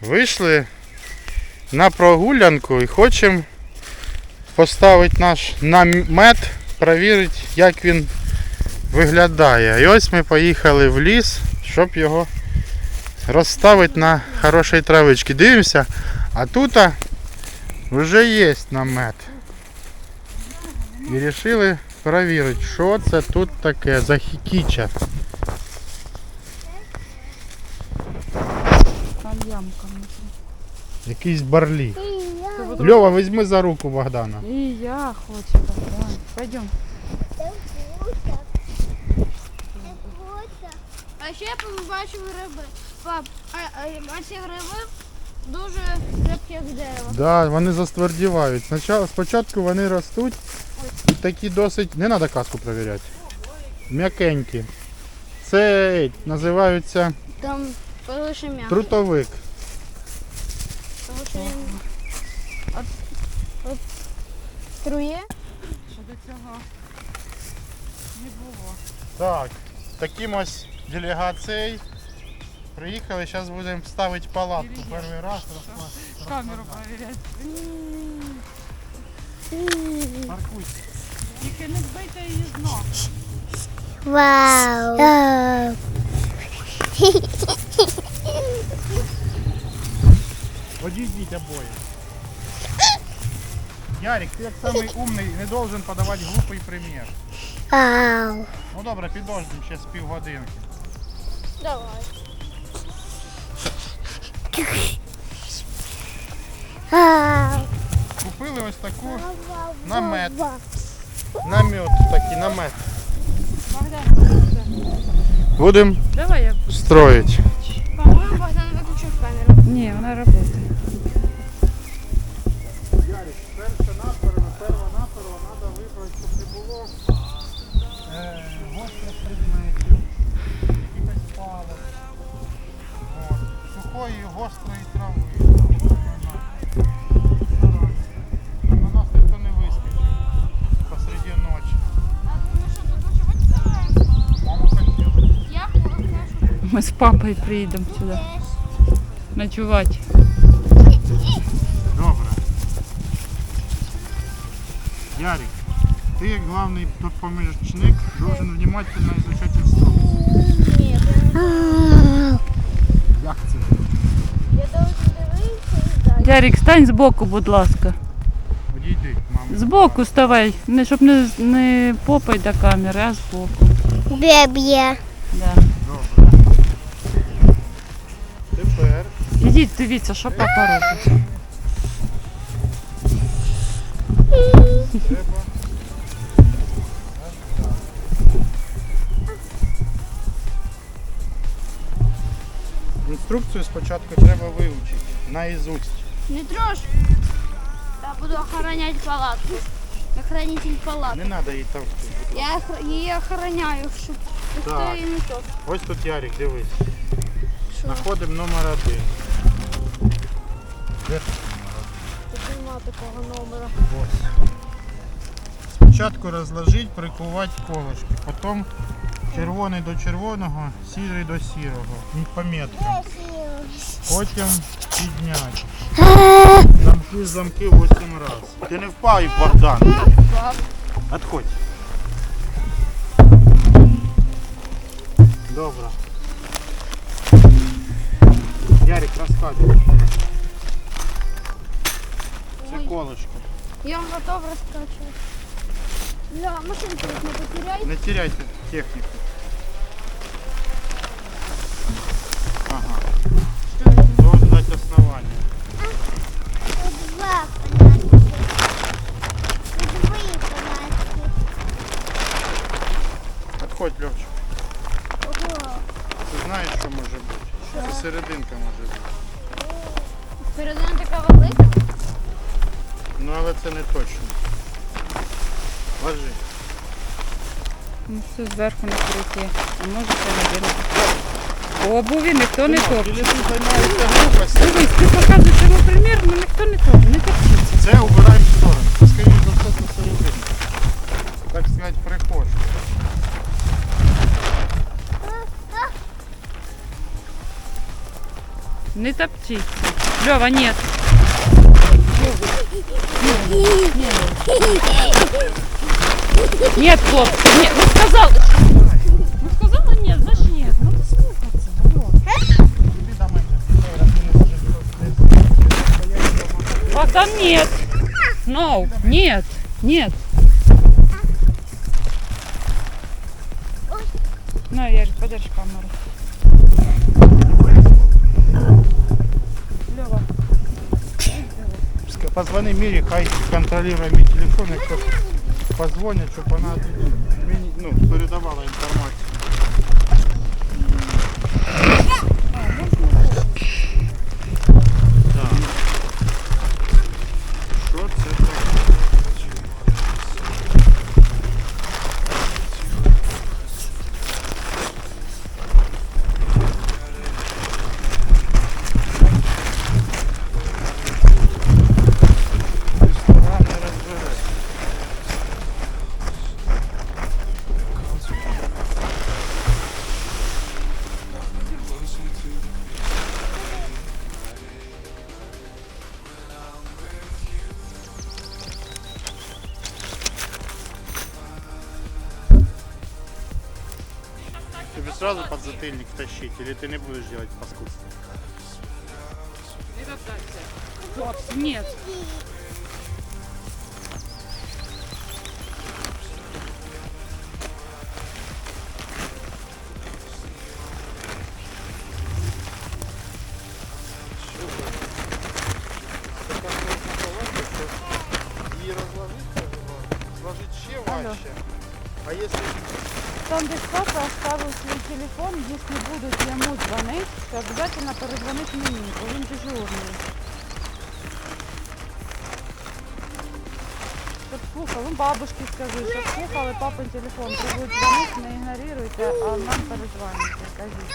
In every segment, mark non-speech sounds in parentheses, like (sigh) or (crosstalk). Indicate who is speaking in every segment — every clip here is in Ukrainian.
Speaker 1: Вийшли на прогулянку і хочемо поставити наш намет, перевірити, як він виглядає. І ось ми поїхали в ліс, щоб його розставити на хорошій травичці. Дивимося, а тут вже є намет. І вирішили перевірити, що це тут таке за хікіча.
Speaker 2: Там ямка внутрі.
Speaker 1: Якийсь барлі. Льова, візьми за руку Богдана.
Speaker 2: І я хочу, Богдан. Пойдем.
Speaker 3: А ще я побачив гриби. Пап, а, а, а ці гриби дуже крепкі як дерево.
Speaker 1: Да, вони заствердівають. Спочатку, спочатку вони ростуть і такі досить. Не треба каску перевіряти. М'якенькі. Це називаються
Speaker 3: Там лише м'яко.
Speaker 1: трутовик.
Speaker 3: От, от трує.
Speaker 2: Що до цього не було.
Speaker 1: Так, таким ось делегацією приїхали, зараз будемо ставити палатку. Перший раз. (laughs)
Speaker 2: Камеру перевіряти.
Speaker 1: Паркуйся.
Speaker 2: Тільки не збийте її з ног.
Speaker 3: Вау. (laughs)
Speaker 1: Одійдіть обоє. Ярик, ти як самий умний, не должен подавати глупий примір. Ну добре, підождемо ще з півгодинки.
Speaker 3: Давай.
Speaker 1: Купили ось таку намет. Намет такий намет.
Speaker 2: Богдан,
Speaker 1: Будемо
Speaker 2: давай я буду.
Speaker 1: строїти.
Speaker 2: Папою приїдемо сюди ночувати.
Speaker 1: Добре. Ярик, ти як главний допоміжник должен внимательно изучать інструкцію. Як це?
Speaker 3: Я должен дивитися.
Speaker 2: Ярик, стань збоку, будь ласка.
Speaker 1: Одійди, мама.
Speaker 2: Збоку ставай, не, щоб не, не попай до камери, а збоку.
Speaker 3: Беб'є.
Speaker 2: Ідіть, дивіться, що папа робить.
Speaker 1: Інструкцію спочатку треба вивчити наизусть.
Speaker 3: Не трожь. Я буду охранять палатку. Охранитель палатки.
Speaker 1: Не треба її товкти.
Speaker 3: Я охр- її охороняю, щоб ніхто
Speaker 1: Так.
Speaker 3: її не товк.
Speaker 1: Ось тут Ярик, дивись. Знаходимо номер один.
Speaker 3: Такого номера.
Speaker 1: Ось. Спочатку розложити, прикувати колышки, потім червоний до червоного, сірий до сірого. І по меткам. Потім підняти. Замки замки 8 раз. Ти не впав, Богдан.
Speaker 3: Впав.
Speaker 1: Отходь. Добре. Ярик, розказуй. Це.
Speaker 3: Я готов раскачивать. Ля, машинку не потеряйте.
Speaker 1: Не теряйте технику. Ложи.
Speaker 2: Ну все зверху накрити. А може це не видно. Обуві ніхто не топче. Дивись, ти показуєш йому примір, але ніхто не топче, не топчеться.
Speaker 1: Це убираємо в сторону. Скоріше за все це серединка. Так сказати, прихожа.
Speaker 2: Не топчи. Лева, нет. Нет, хлопцы, нет. Ну сказал. Ну сказала нет, значит нет. Ну ты слухаться. алло. Богдан, нет. No, нет, нет. На, Ярик, подержи камеру. Лева.
Speaker 1: Ска- Позвони Мірі, хай контролює мій телефон, якщо Позвонять, щоб вона мені ну, передавала інформацію. Тащить, или ты не будешь делать паскудство?
Speaker 2: Нет. Телефон, если будут ему звонить, то обязательно перезвонить мені, бо він дежурний. Щоб слухав, ну бабушке скажи, щоб слухали папин телефон, то будуть дзвонити, не игнорируйте, а нам перезвоните. Скажите.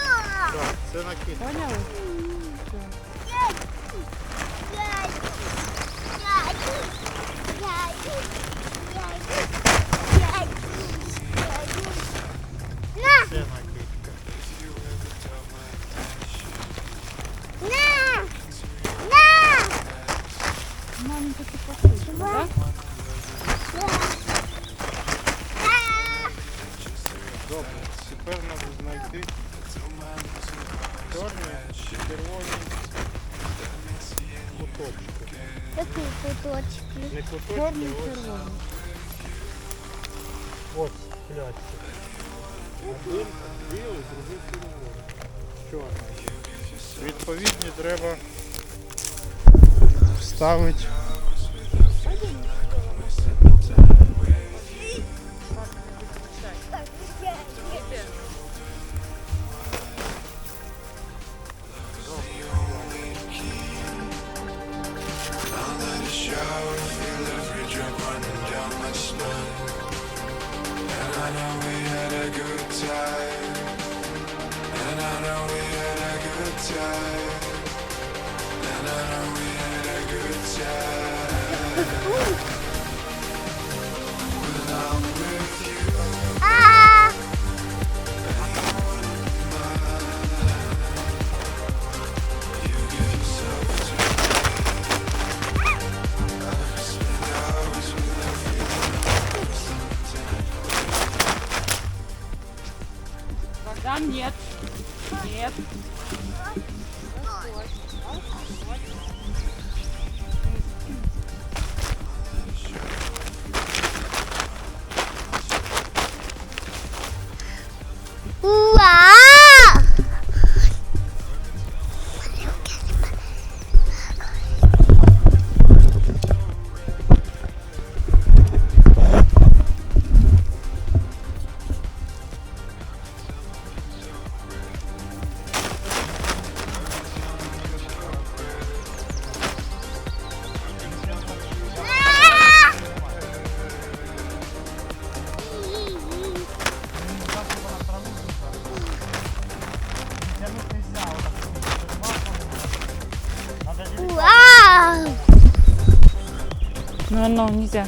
Speaker 1: Так, це накид.
Speaker 2: Поняли?
Speaker 1: Відповідні треба вставити.
Speaker 2: Ну, ну, нельзя.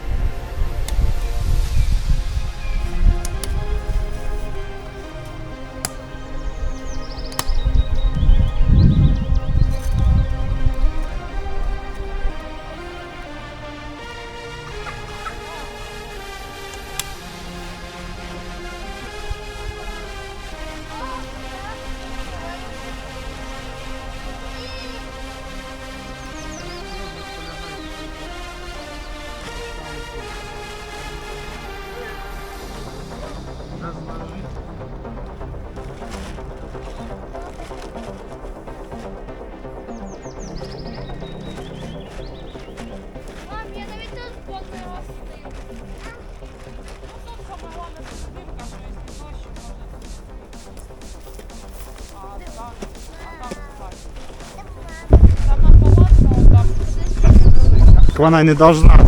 Speaker 1: вона й не должна.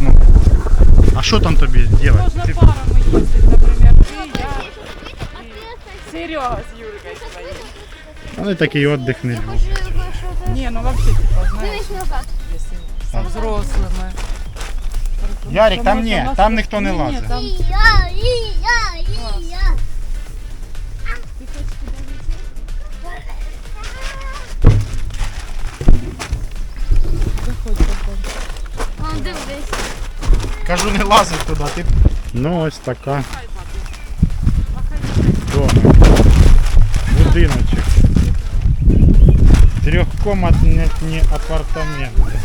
Speaker 1: Ну. А що там тобі робити?
Speaker 2: можна парами їздити, наприклад, ти, я і Серега з Юркою своїм.
Speaker 1: Вони такий віддих не люблять.
Speaker 2: Не, ну вообще, типа, знаешь,
Speaker 3: Дивись
Speaker 2: если со взрослыми.
Speaker 1: Ярик, там ні, там ніхто не лазить.
Speaker 2: там
Speaker 3: І я, і я, і я. Дивись.
Speaker 1: Кажу, не лазить туди. Ти... Ну ось така дома. Будиночок. Трьохкомнатні апартаменти.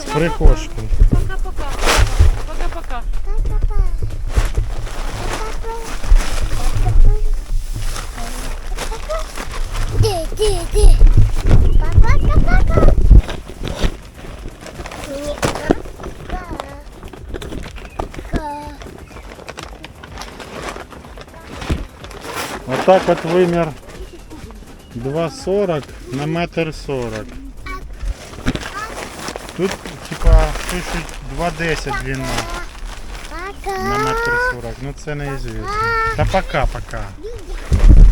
Speaker 1: З прихожкою.
Speaker 2: Пока-пока. Пока-пока.
Speaker 3: Пока-пока.
Speaker 1: Отак от вимір 2,40 на метр 40. Тут типа пишуть 2,10 длина на метр 40. Ну це неізвісно. Та пока, пока.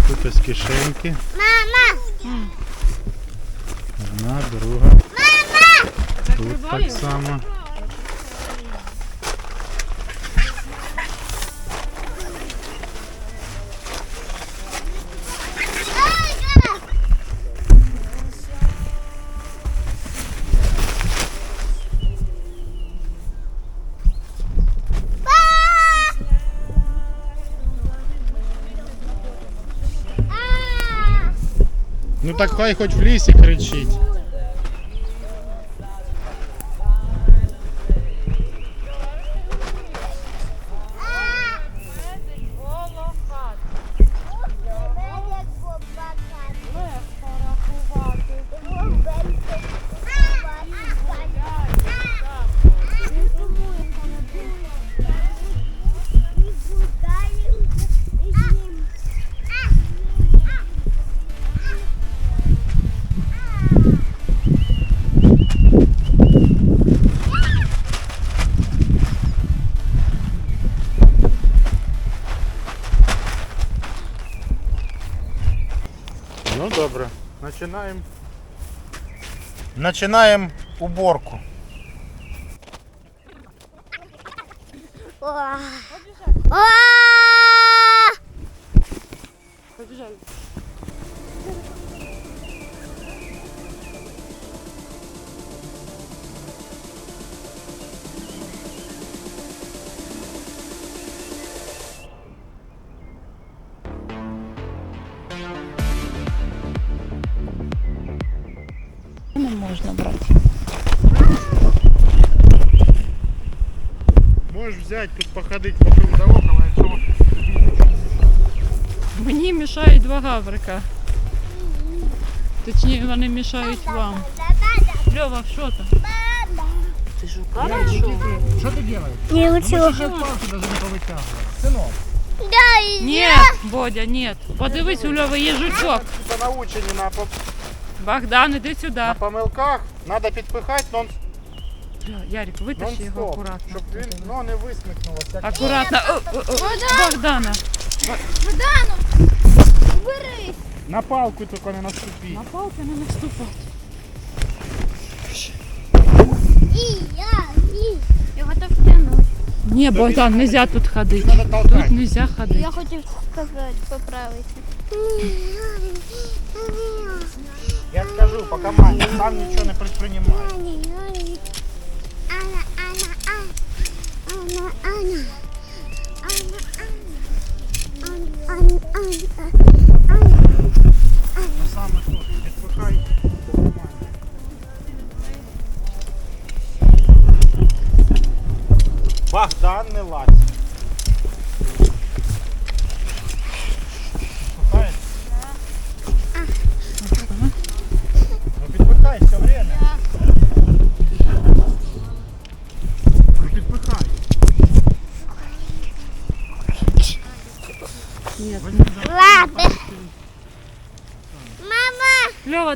Speaker 1: Тут ось кишеньки.
Speaker 3: Мама!
Speaker 1: Одна, друга. Тут так само. Так хай хоч в лісі кричить.
Speaker 2: Ну добре,
Speaker 1: починаємо. Починаємо уборку.
Speaker 2: Побіжали.
Speaker 1: Побіжали. взять тут походить вокруг дорог, а якщо
Speaker 2: Мені мішають два гаврика. Точніше, вони мішають вам. Льова, що там? Ти шукала що?
Speaker 1: Що ти робиш?
Speaker 3: Не учила.
Speaker 1: Ще палку даже не повитягувала. Синок.
Speaker 3: Да,
Speaker 2: Ні, Бодя, ні. Подивись, у Льови є жучок.
Speaker 1: Типа научені на, по-
Speaker 2: Богдан, іди сюди.
Speaker 1: на помилках. Надо підпихати нон,
Speaker 2: Бля, Ярик, витащи його
Speaker 1: нон-стоп,
Speaker 2: акуратно.
Speaker 1: щоб він ну, не висмикнулося.
Speaker 2: Акуратно. О, о, о, Богдана.
Speaker 3: Богдану, уберись.
Speaker 1: На палку тільки не наступіть.
Speaker 2: На палки не наступати.
Speaker 3: И я, и. Я готов тянуть.
Speaker 2: Ні, Богдан, нельзя тут ходити.
Speaker 1: Надо
Speaker 2: Тут
Speaker 1: толкати.
Speaker 2: нельзя ходити.
Speaker 3: Я хотів сказати, поправити.
Speaker 1: Я скажу по команді, сам нічого не предпринимай.
Speaker 3: Анна, Анна. Анна, Анна. Анна, Анна, Анна.
Speaker 1: Саме тут, відпухай. Богдан не лазь.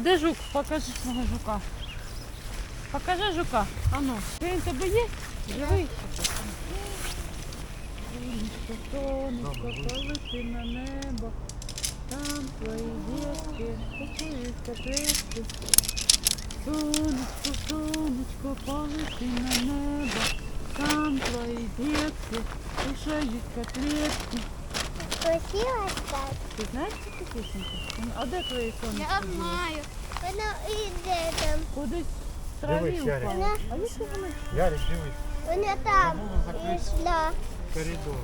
Speaker 2: Де жук? Покажи свого жука. Покажи жука. Ану. Він в тебе є? Живий? Сонечко, полети на небо. Там твої дітки, почують котлетки. Сонечко, сонечко, полети на небо. Там твої дітки, кушають котлетки.
Speaker 3: Красиво так.
Speaker 2: Ти знаєш цю пісеньку? А де твої сонечко?
Speaker 3: Я знаю. Вона іде там.
Speaker 2: Кудись в траві
Speaker 1: Дивись, Ярик.
Speaker 2: впала. А якщо вони
Speaker 1: Ярик, дивись,
Speaker 3: вона там. Пішла.
Speaker 1: коридор.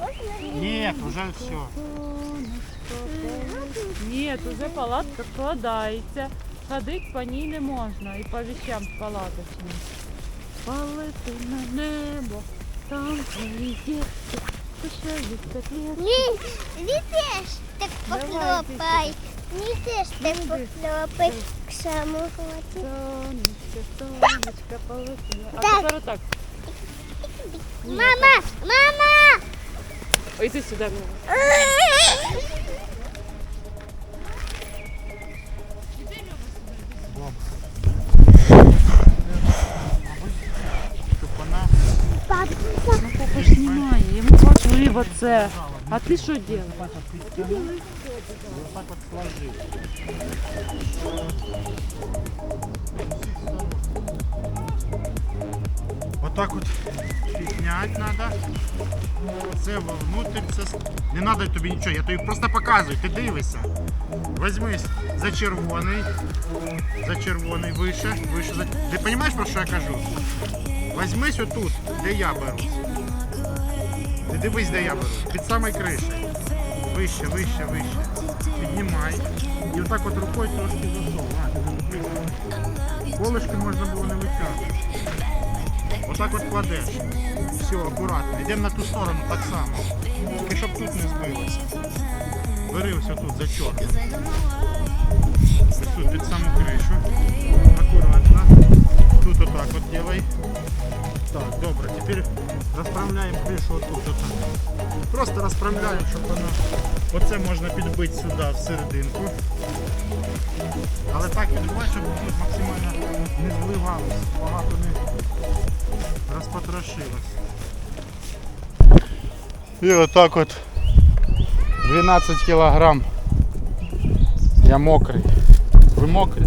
Speaker 3: Ось вона.
Speaker 1: Нет, уже все.
Speaker 2: Ні, уже палатка складається. Ходить по ній не можна і по вещам палаточним. Полети на небо, там твої дітки, кушають котлетки.
Speaker 3: Ні, ти теж так похлопай. Ні, теж так похлопай. К самому
Speaker 2: Сонечко, сонечко, полети. А тепер отак.
Speaker 3: Мама, мама!
Speaker 2: Ой, ти сюди. Мила. Важливо це. А ти що робиш?
Speaker 1: так от підтягнула, і отак от сложила. Отак от підняти треба. Це вовнутрь, це... Не треба тобі нічого, я тобі просто показую, ти дивишся. Візьмись за червоний, за червоний, вище, вище. За... Ти розумієш, про що я кажу? Візьмись отут, де я беру. Ти дивись, де я беру. Під самою кришею. Вище, вище, вище. Піднімай. І отак от рукою трошки засов. Колишки можна було не витягувати. Отак от кладеш. Все, акуратно. Йдемо на ту сторону так само. Тільки щоб тут не збилося. Бери ось тут за чорт. Ось тут під саму кришу. Акуратно. Тут отак от делай. Так, добре. Тепер розправляємо кришу отут. Просто розправляємо, щоб вона. Оце можна підбити сюди всерединку. Але так підбивай, щоб тут максимально не зливалося, багато не розпотрошилось. І отак от 12 кілограм Я мокрий. Ви мокрі?